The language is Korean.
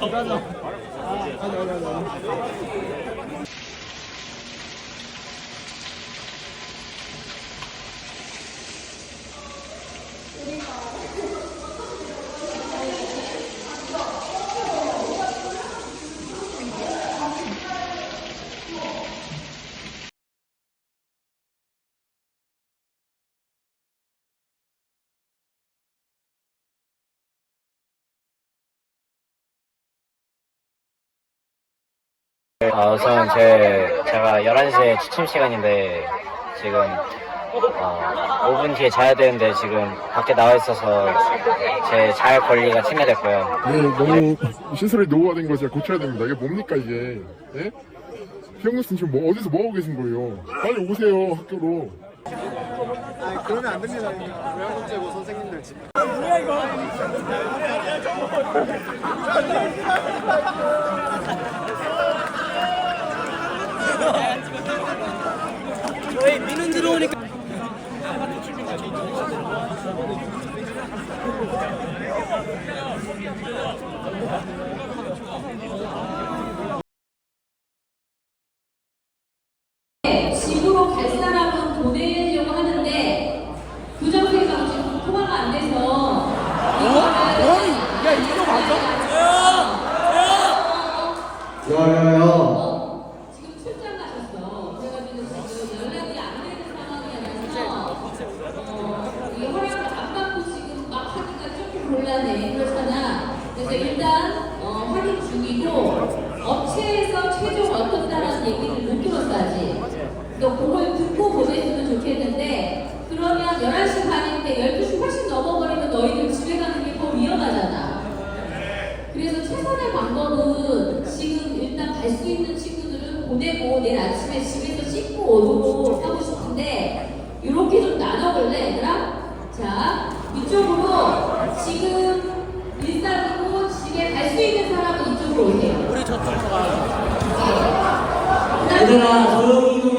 走，走，走，走，走。 아, 우선 제, 제가 11시에 취침 시간인데 지금 어, 5분 뒤에 자야 되는데 지금 밖에 나와 있어서 제 잘 권리가 침해됐고요. 네, 너무 시설이 노후가 된거 제가 고쳐야 됩니다. 이게 뭡니까 이게? 예? 형님 지금 뭐 어디서 뭐 하고 계신 거예요? 빨리 오세요 학교로. 그러면 안 됩니다. 외환국제고 선생님들 집. 집으로 갈 사람은 보내려고 하는데 부정세가 지금 통화가 안 돼서 이거를 야 이거 맞아? 야야야 지금 출장 가셨어 그래가지고 지금 연락이 안 되는 상황이라서 어, 이 허락을 안 받고 지금 막 하기가 곤란해 그렇잖아 그래서 일단 어, 확인 중이고 업체에서 최종 어떻다라는 얘기를 못 들었어 아직 너 그걸 듣고 보냈으면 좋겠는데 그러면 11시 반인데 12시 훨씬 넘어버리면 너희들 집에 가는 게 더 위험하잖아. 그래서 최선의 방법은 지금 일단 갈 수 있는 친구들은 보내고 내일 아침에 집에서 씻고 오도록 하고 싶은데 이렇게 좀 나눠볼래 얘들아? 얘들아 조용히 좀